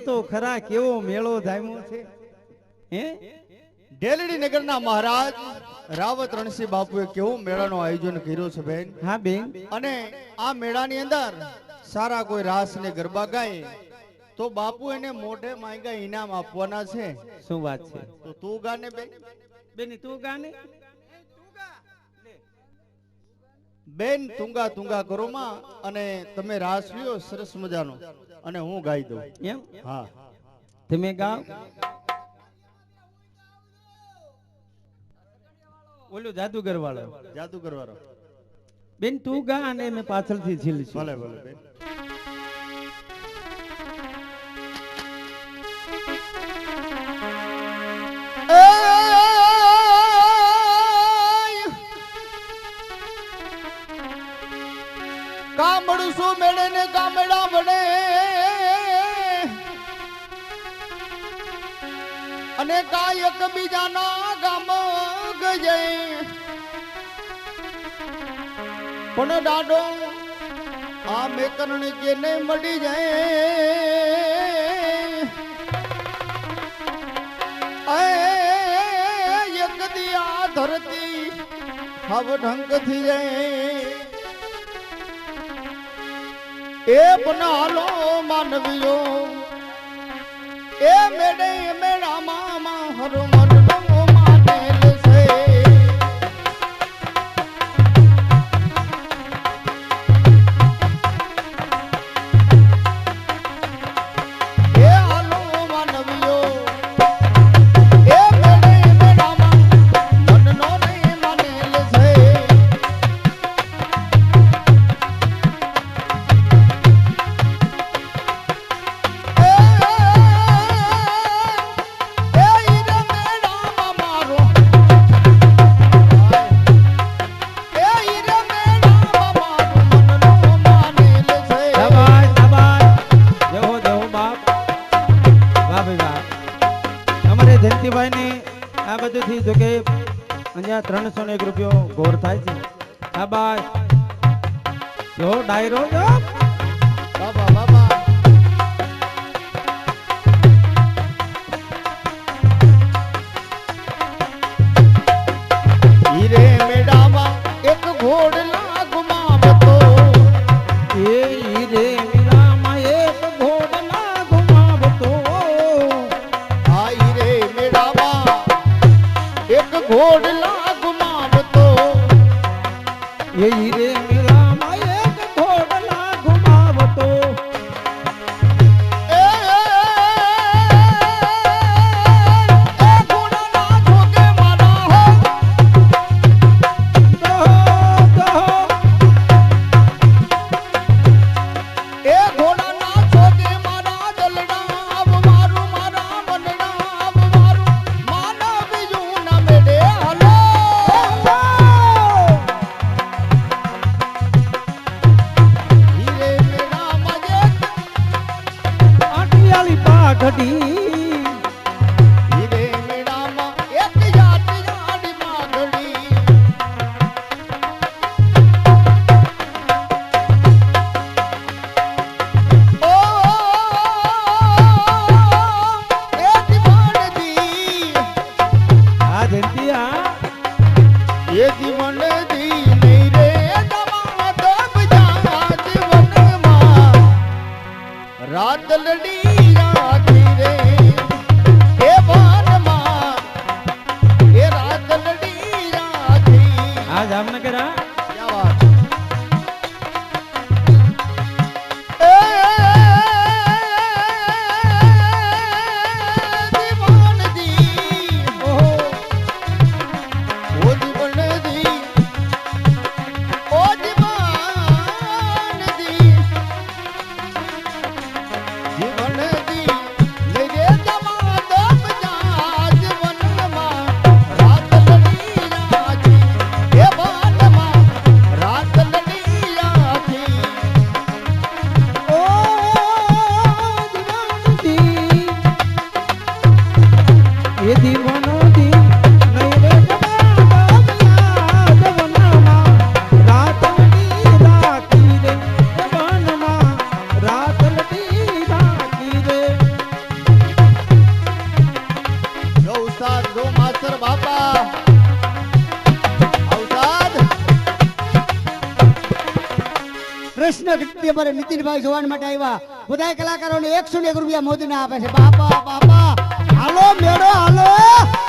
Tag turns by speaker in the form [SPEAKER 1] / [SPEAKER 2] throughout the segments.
[SPEAKER 1] જોતો ખરા કેવો મેળો જામ્યો છે? હે?
[SPEAKER 2] ડેલડી નગરના મહારાજ રાવત રણસિંહ બાપુએ કેવો મેળાનું આયોજન કર્યું છે બેન?
[SPEAKER 1] હા બેન.
[SPEAKER 2] અને આ મેળાની અંદર સારા કોઈ રાસ ને ગરબા ગાય તો બાપુ એને મોઢે માંગા ઇનામ આપવાના છે.
[SPEAKER 1] શું વાત છે?
[SPEAKER 2] તો તું ગાને બેન.
[SPEAKER 1] બેન તું ગાને
[SPEAKER 2] બેન તુંગા તુંગા કરો માં અને તમે રાસ લ્યો સરસ મજાનો. અને હું ગાઈ દઉં.
[SPEAKER 1] એમ?
[SPEAKER 2] હા.
[SPEAKER 1] તમે ગાઓ ઓલું જાદુગર વાળો
[SPEAKER 2] જાદુગર વાળો
[SPEAKER 1] બેન તું ગા અને મેં પાછળથી ઝીલશું
[SPEAKER 2] ભલે ભલે બેન. કામડું શું મેળે ને કામડા વડે અને કાયક બીજાના ગામ ગજે પણ દાડો આ મેકરણ કે ને મળી જાય. એ, એક દિયા ધરતી હવ ઢંકથી જાય. એ બનાલો માનવીઓ એ મેડે મેળા મામા
[SPEAKER 1] આ જામનગર
[SPEAKER 3] કૃષ્ણ કૃત્ય પર નીતિનભાઈ જોવા માટે આવ્યા. બધા કલાકારોને એકસો એક રૂપિયા મોદીના આપે છે. બાપા બાપા. હાલો, મેળો, હાલો.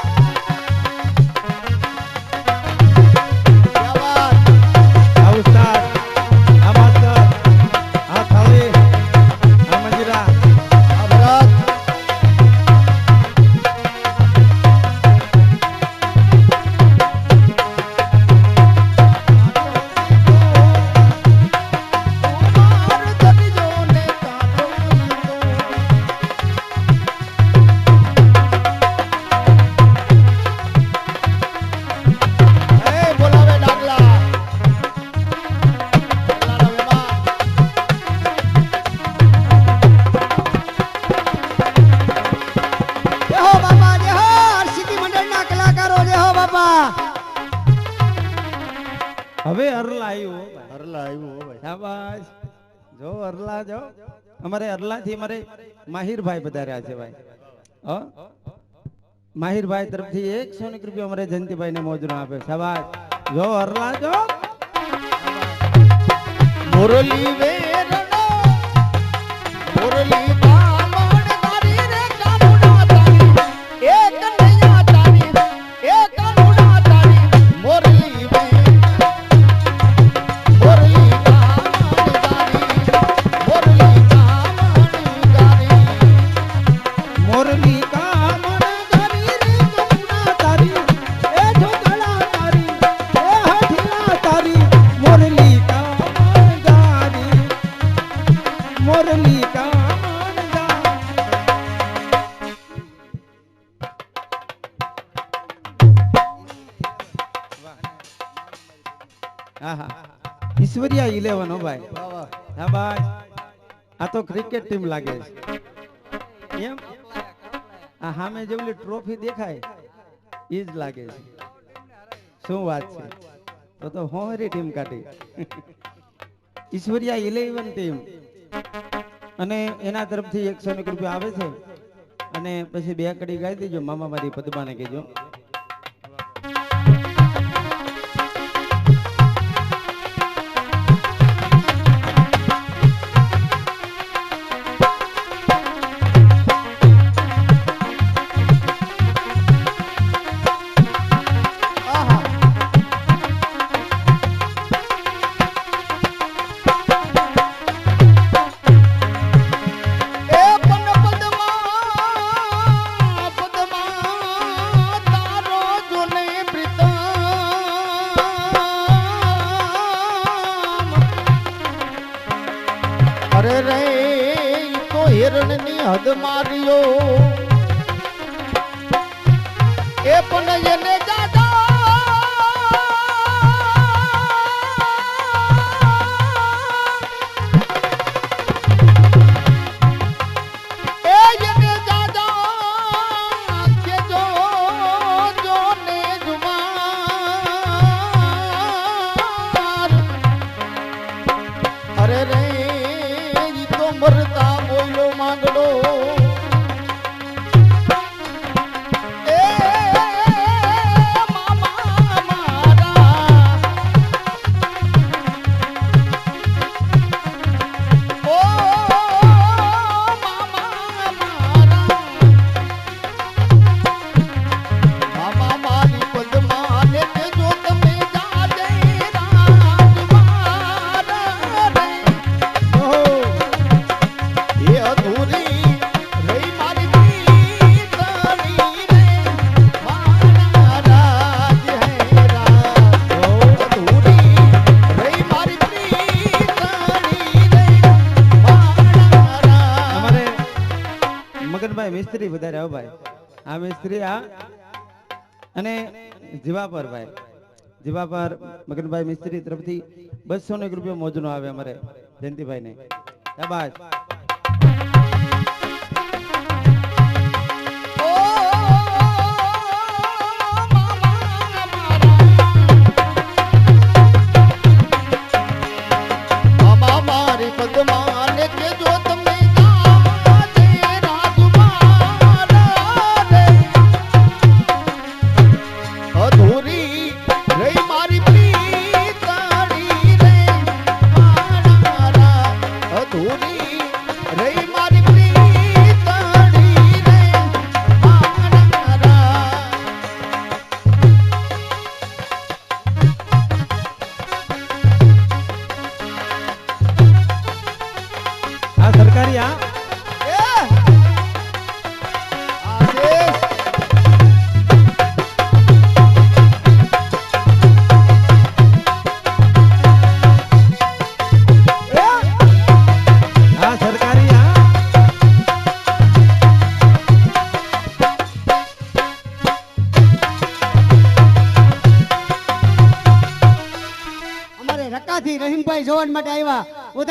[SPEAKER 1] અમારે અરલાથી અમારે માહિરભાઈ પધાર્યા છે ભાઈ. માહિરભાઈ તરફથી એકસો ને રૂપિયા અમારે જયંતિભાઈ ને મોજરો આપે. સવાજ જો અરલા જો.
[SPEAKER 2] મુરલી વેરણો, મુરલી
[SPEAKER 1] ક્રિકેટ ટીમ લાગે છે. એમ? આ સામે જેવલી ટ્રોફી દેખાય એ જ લાગે છે. શું વાત છે? તો તો હોરી ટીમ કાઢી. ઈશ્વરિયા ઇલેવન ટીમ અને એના તરફથી એકસો ને રૂપિયા આવે છે. અને પછી બે કડી ગાઈ દેજો, મામા મારી પદ્માને કહેજો.
[SPEAKER 2] અરે રે તો હિરણની હદ માર્યો. એ પણ એને
[SPEAKER 1] જીવાપર ભાઈ. જીવાપર મગનભાઈ મિસ્ત્રી તરફથી બસો ને રૂપિયા મોજનો આવે અમારે જયંતિભાઈ ને શાબાશ.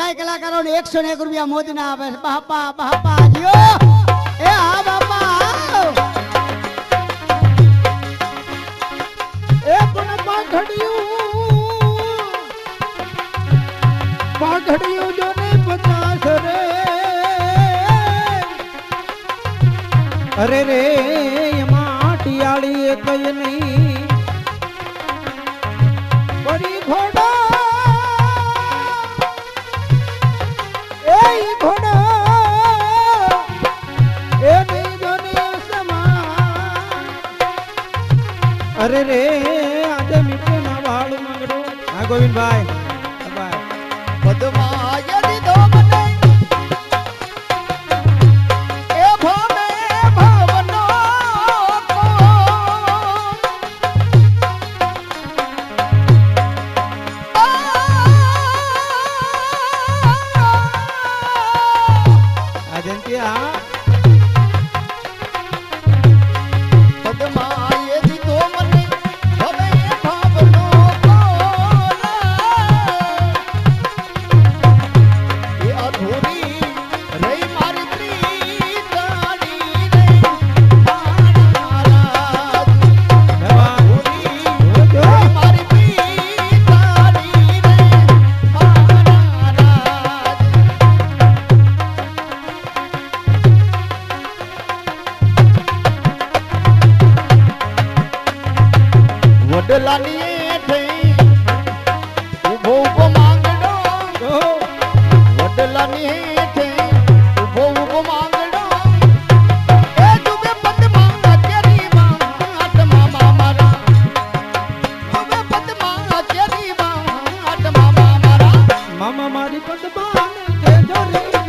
[SPEAKER 3] આવ્યા કલાકારો ને એકસો ને એક રૂપિયા મોદીના આપે છે. બાપા બાપા, જીઓ! એ હા, બાપા
[SPEAKER 1] એ પણ પાઘડિયું પાઘડિયું જો ને પચાસ રે.
[SPEAKER 2] અરે રે એમાં ટિયાળી એક નહીં.
[SPEAKER 1] પરી ઘોડા
[SPEAKER 2] અરે રે આજે મીઠે ના વાળું મંગડું હા ગોવિંદભાઈ.
[SPEAKER 1] મારી
[SPEAKER 2] પદ્માને કહેજો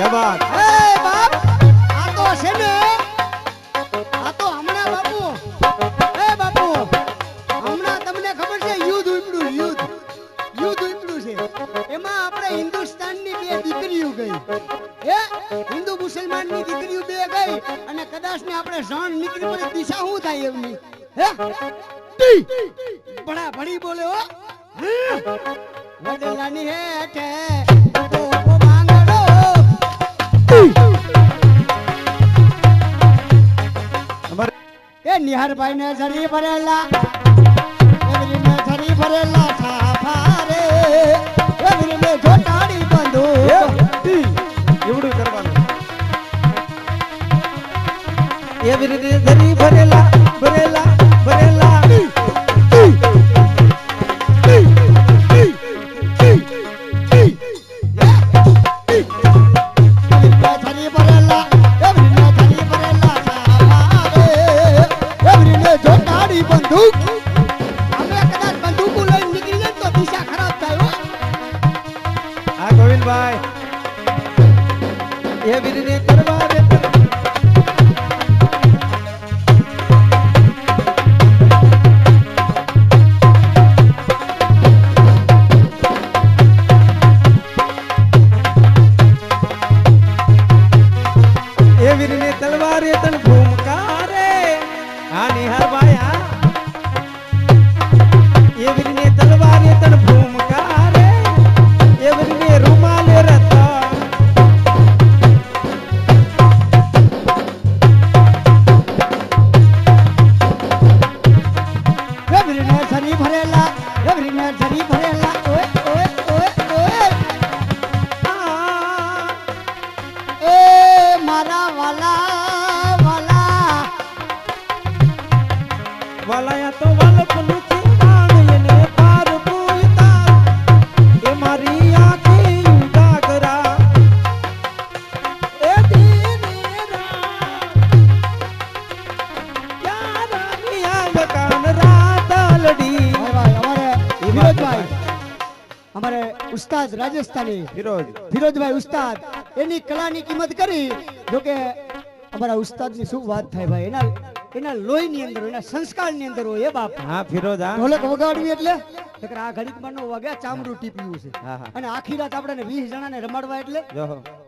[SPEAKER 2] હા.
[SPEAKER 3] એ બાપ એ બાપુ દીકરીઓ હે? હિન્દુ બે ગઈ અને કદાચ ને આપણે ઝણ નીકળી દિશા શું થાય એમની? હે. હો? વડલાની હેઠે નિહારભાઈ ને જરી ભરેલા. એવરી ને જરી ભરેલા થાફા રે. એવરી ને જોટાડી
[SPEAKER 2] ભરેલા ભરેલા
[SPEAKER 3] ઉસ્તાદ રાજસ્થાની
[SPEAKER 1] ફિરોજ
[SPEAKER 3] ફિરોજભાઈ ઉસ્તાદ એની કલાની કિંમત કરી. જોકે અમારા ઉસ્તાદની શું વાત થાય ભાઈ? એના એના લોહીની અંદર એના સંસ્કારની અંદર હોય એ બાપ.
[SPEAKER 1] હા ફિરોજ હા.
[SPEAKER 3] ઢોલક વગાડવી એટલે? નકર આ ઘડીકમાં નો વાગ્યા ચામડું ટીપ્યું છે. અને આખી રાત આપણે વીસ જણાને રમાડવા એટલે?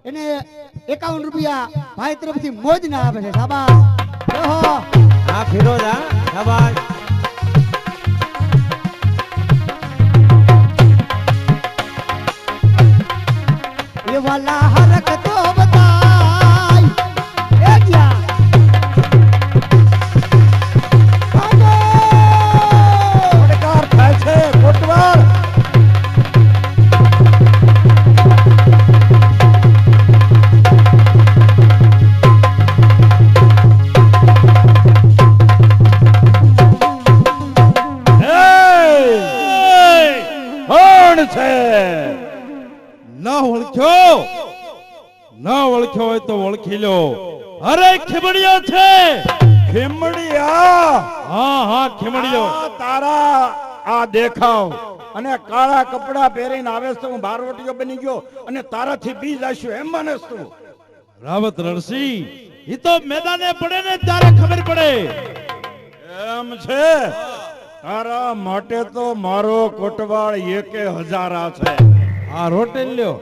[SPEAKER 3] એને એકાવન રૂપિયા ભાઈ તરફથી મોજ ના આપે છે. શાબાશ. ઓહો
[SPEAKER 1] હા ફિરોજ હા. શાબાશ.
[SPEAKER 4] ये वाला हरकत લો અરે ખીમડિયો છે.
[SPEAKER 5] ખીમડિયા
[SPEAKER 4] હા હા ખીમડિયો
[SPEAKER 5] તારા આ દેખાવ. અને કાળા કપડા પહેરીને આવે છે હું બારવટીયો બની ગયો અને તારાથી બી આશ્યો એમ મને તું.
[SPEAKER 4] રાવત રણસિંહ એ તો મેદાને પડે ને ત્યારે ખબર પડે.
[SPEAKER 5] એમ છે? તારા માટે તો મારો કોટવાળ એકે હજારા છે.
[SPEAKER 4] આ રોટેલ લ્યો.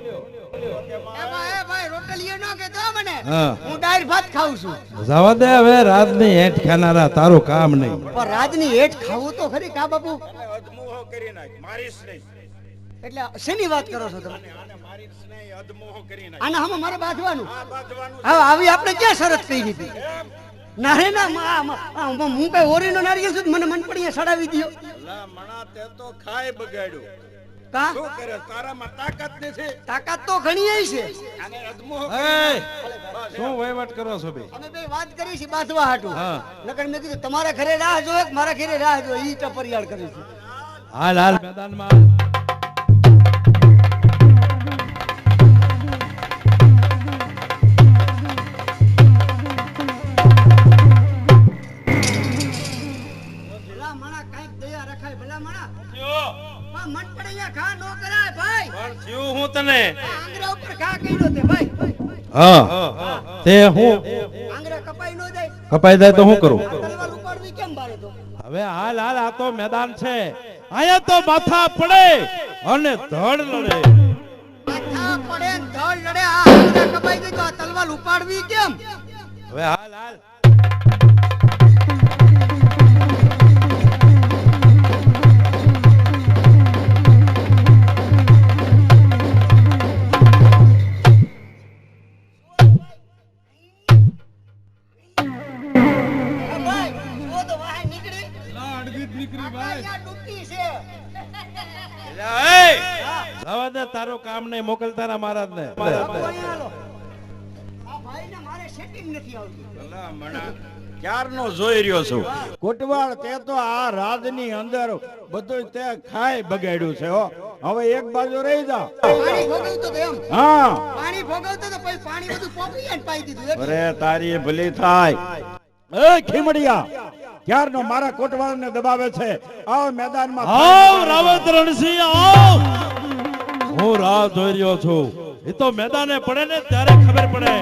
[SPEAKER 3] એમાં એ ભાઈ રોટલીઓ ન કહેતો મને.
[SPEAKER 4] હું.
[SPEAKER 3] ડાયર ભાત ખાઉં છું.
[SPEAKER 4] જવા દે હવે રાજની હેઠ ખાનારા તારું કામ નહીં.
[SPEAKER 3] પણ રાજની હેઠ ખાવું તો ખરી કા બાપુ?
[SPEAKER 5] અધમોહો કરી નાખ મારીશ નહીં
[SPEAKER 3] એટલે શેની વાત કરો છો તમે?
[SPEAKER 5] આને મારીશ નહીં અધમોહો કરી નાખ
[SPEAKER 3] આને હમ મારે બાંધવાનું. હવે આવી આપણે ક્યાં શરત કહી દીધી? ના રે ના હું કઈ ઓરીનો નારિયેળ છું મને મન પડી સડાવી
[SPEAKER 5] દો મણા તે તો ખાય બગાડ્યું. શું કરે? તારામાં તાકાત નથી
[SPEAKER 3] તાકાત તો ઘણી છે.
[SPEAKER 4] શું વહીવટ કરો છો બે?
[SPEAKER 3] અમે બે વાત કરી છે બાંધવા હાટું.
[SPEAKER 4] હા.
[SPEAKER 3] નકર મેં કીધું તમારા ઘરે રાહ જો કે મારા ઘરે રાહ જો ઈ ટપરિયાળ કરી છે.
[SPEAKER 4] હાલ હાલ મેદાનમાં.
[SPEAKER 3] મન પડે અહીંયા નો કરાય ભાઈ.
[SPEAKER 4] પણ થયું હું તને?
[SPEAKER 3] આ ઉપર ઘા કર્યો તે ભાઈ.
[SPEAKER 4] હા. તે હું?
[SPEAKER 3] આંગળા કપાઈ નો જાય.
[SPEAKER 4] કપાઈ જાય તો હું કરું?
[SPEAKER 3] તલવાર ઉપાડવી કેમ બારે તો?
[SPEAKER 4] હવે હાલ હાલ આ તો મેદાન છે. અહીંયા તો માથા પડે અને ધડ લડે.
[SPEAKER 3] માથા પડે ધડ લડે આ આંગળા કપાઈ ગઈ તો આ તલવાર ઉપાડવી કેમ?
[SPEAKER 4] હવે હાલ હાલ.
[SPEAKER 3] છે.
[SPEAKER 4] જવા દે તારું કામ નહીં મોકલતા ના મહારાજ ને
[SPEAKER 3] બાપુ અહીંયા આલો. આ ભાઈને મારે સેટિંગ નથી આવતું.
[SPEAKER 5] લા મણા ક્યારનો જોઈ રહ્યો છું? કોટવાળ તે તો આ રાજની અંદર બધું તે ખાય બગાડ્યું છે હો. હવે એક બાજુ રહી જા.
[SPEAKER 3] પાણી ભોગવતો તો એમ.
[SPEAKER 5] હા.
[SPEAKER 3] પાણી ભોગવતો તો પછી પાણી બધું પોપડીએ પાઈ દીધું.
[SPEAKER 5] અરે તારી ભલી થાય. એ ખીમડિયા ક્યારનો મારા કોટવાળને દબાવે છે? આવ મેદાનમાં
[SPEAKER 4] આવ રાવત રણસિંહ આવ! હું રાહ જોઈ રહ્યો છું. એ તો મેદાને પડે ને ત્યારે ખબર પડે.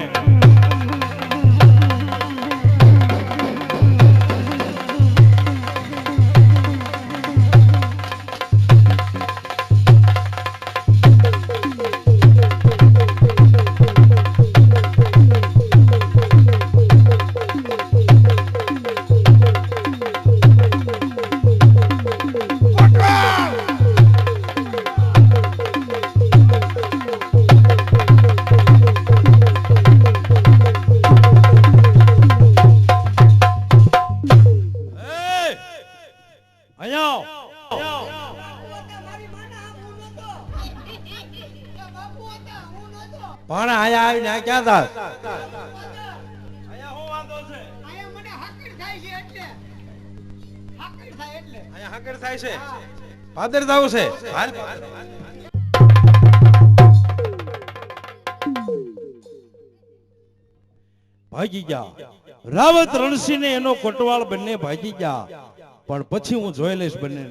[SPEAKER 3] છે.
[SPEAKER 4] પાદર જાવું છે. ભાગી ગયા. રાવત રણસિંહ ને એનો કોટવાળ બંને ભાગી ગયા. પણ પછી હું જોઈ લઈશ બંને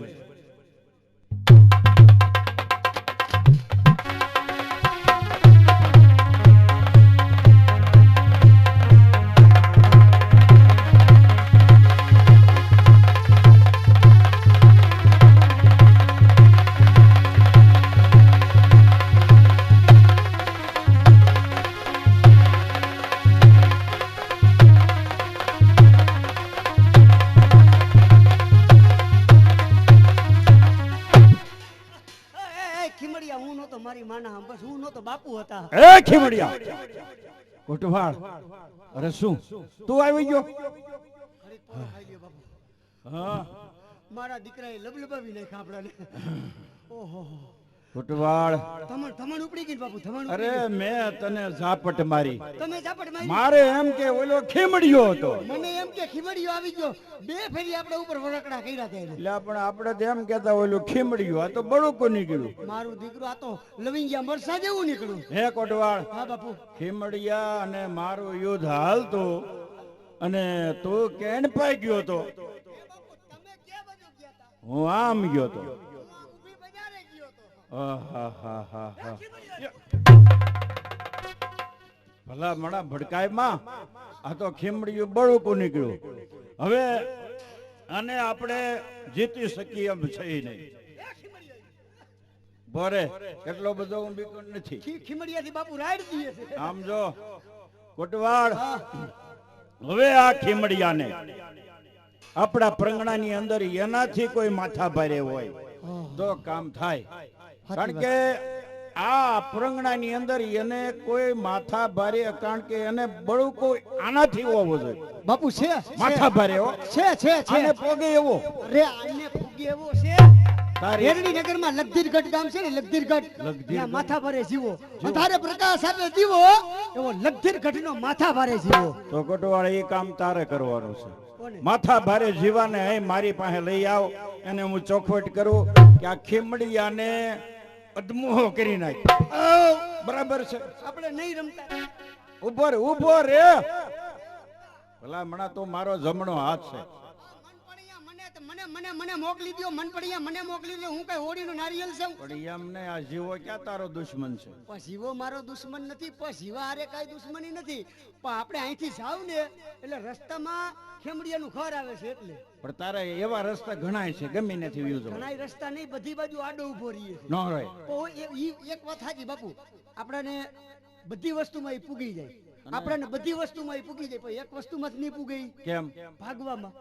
[SPEAKER 5] ખીમડિયા કોટવાળ અરે શું? તું આવી ગયો?
[SPEAKER 3] મારા દીકરાએ લબલબાવી નાખ્યા આપણાને. ઓહો
[SPEAKER 5] કોટવાળ
[SPEAKER 3] ધમણ ધમણ ઉપડી ગઈ બાપુ ધમણ
[SPEAKER 5] અરે મેં તને ઝાપટ મારી.
[SPEAKER 3] તમે ઝાપટ મારી.
[SPEAKER 5] મારે એમ કે ઓલો ખીમડિયો હતો.
[SPEAKER 3] મને એમ કે ખીમડીયો આવી ગયો. બે ફેરી આપણે ઉપર વરકડા કર્યા હતા
[SPEAKER 5] એટલે પણ આપણે તો એમ કેતા ઓલો ખીમડિયું આ તો બળુકું નીકળ્યું.
[SPEAKER 3] મારું દીકરું આ તો લવિંગિયા મરસા જેવું નીકળ્યું.
[SPEAKER 5] હે કોટવાળ
[SPEAKER 3] હા બાપુ.
[SPEAKER 5] ખીમડિયા અને મારું યુદ્ધ હાલતું અને તું કેન પાઈ ગયો
[SPEAKER 3] હતા?
[SPEAKER 5] હું આમ ગયો તો
[SPEAKER 3] ઊભી બજારે ગયો તો
[SPEAKER 5] આહાહાહાહા. ભલા મણા ભડકાયમાં આ તો ખીમડિયું બળુકું નીકળ્યું. હવે આને આપણે જીતી શકીએ એમ છે નહીં. ભરે એટલો બધો હું બીકો નથી.
[SPEAKER 3] ખીમડિયાથી બાપુ રાઈડ દઈએ છે.
[SPEAKER 5] આમ જો કોટવાડ હવે આ ખીમડિયાને આપણા પ્રંગણાની અંદર એનાથી કોઈ માથા ભારે હોય તો કામ થાય. કારણ કે આ પ્રાંગણાની અંદર એને કોઈ માથા ભારે કારણ કે એને બળું કોઈ આનાથી હોવો જોઈએ.
[SPEAKER 3] બાપુ છે
[SPEAKER 5] માથા ભારે એવો
[SPEAKER 3] છે છે છે.
[SPEAKER 5] અને પોગે એવો.
[SPEAKER 3] અરે આને પોગે એવો છે. રેરડી નગરમાં લગધીરગઢ ગામ છે ને લગધીરગઢ. ત્યાં માથા ભારે જીવો. તારે પ્રકાશ આપે દીવો એવો લગધીરગઢ નો માથા ભારે જીવો.
[SPEAKER 5] તો કોટવાળ એ કામ તારે કરવાનું છે. માથા ભારે જીવાને અહીં મારી પાસે લઈ આવ એને હું ચોખવટ કરું કે આ ખીમડિયાને અધમુહો કરી નાખ. બરાબર છે.
[SPEAKER 3] આપણે નહીં રમતા.
[SPEAKER 5] ઊભો રે ઊભો રે. ભલા મણા તો મારો જમણો હાથ છે.
[SPEAKER 3] મને મને મોકલી દો મન પડિયા મને મોકલી દો હું કઈ હોડીનો નારિયેલ છે
[SPEAKER 5] પણ એમને આ જીવો ક્યાં તારો દુશ્મન છે?
[SPEAKER 3] પણ જીવો મારો દુશ્મન નથી પણ જીવા હારે કાંઈ દુશ્મની નથી. પણ આપણે અહીંથી જાવ ને એટલે રસ્તામાં ખેમડિયાનું ઘર આવે છે એટલે.
[SPEAKER 5] પણ તારે એવા રસ્તા ઘણાય છે ગમે નથી વ્યૂ
[SPEAKER 3] ઘણાય રસ્તા નહીં બધી બાજુ આડો ઊભો રહીએ
[SPEAKER 5] ન રહે
[SPEAKER 3] એક વાત હાજી બાપુ. આપણને બધી વસ્તુમાં એ પૂગી જાય. આપણને બધી વસ્તુમાં એ પૂગી જાય પણ એક વસ્તુમાં જ નહીં પૂગી.
[SPEAKER 5] કેમ?
[SPEAKER 3] ભાગવામાં.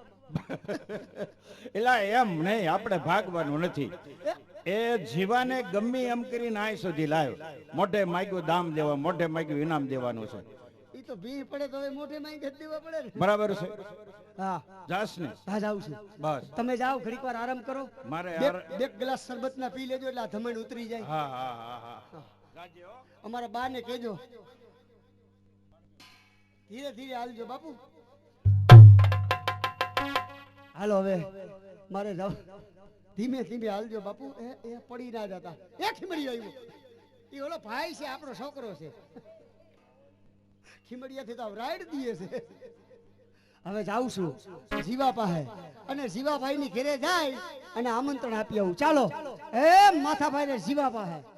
[SPEAKER 5] એલા એમ નહીં આપણે ભાગવાનું નથી. એ જીવાને ગમે એમ કરીને આય સુધી લાવ્યો મોઢે માગ્યું દામ દેવા મોઢે માગ્યું ઇનામ દેવાનું છે.
[SPEAKER 3] ઈ તો ભી પડે તો મોઢે માં દેવા પડે
[SPEAKER 5] બરાબર છે.
[SPEAKER 3] હા.
[SPEAKER 5] જાસ ને.
[SPEAKER 3] હા જાઉં છું.
[SPEAKER 5] બસ.
[SPEAKER 3] તમે જાઓ ઘડીક વાર આરામ કરો.
[SPEAKER 5] મારે
[SPEAKER 3] બે ગ્લાસ શરબત ના પી લેજો એટલે આ ધમણ ઉતરી જાય.
[SPEAKER 5] હા હા હા હા.
[SPEAKER 3] અમારા બા ને કેજો ધીરે ધીરે હાલજો બાપુ. હાલો હવે, મારે જાવ. ધીમે ધીમે હાલજો બાપુ. એ એ પડી ના જતા. એ ખીમડી આવ્યો. એ ઓલો ભાઈ છે, આપણો છોકરો છે. ખીમડિયાથી તો રાઈડ દીએ છે. હવે જાઉં છું. જીવા પાસે. અને જીવાભાઈ ની ઘેરે જાય અને આમંત્રણ આપી આવું. ચાલો. એ માથાભાઈ ને જીવા પાસે.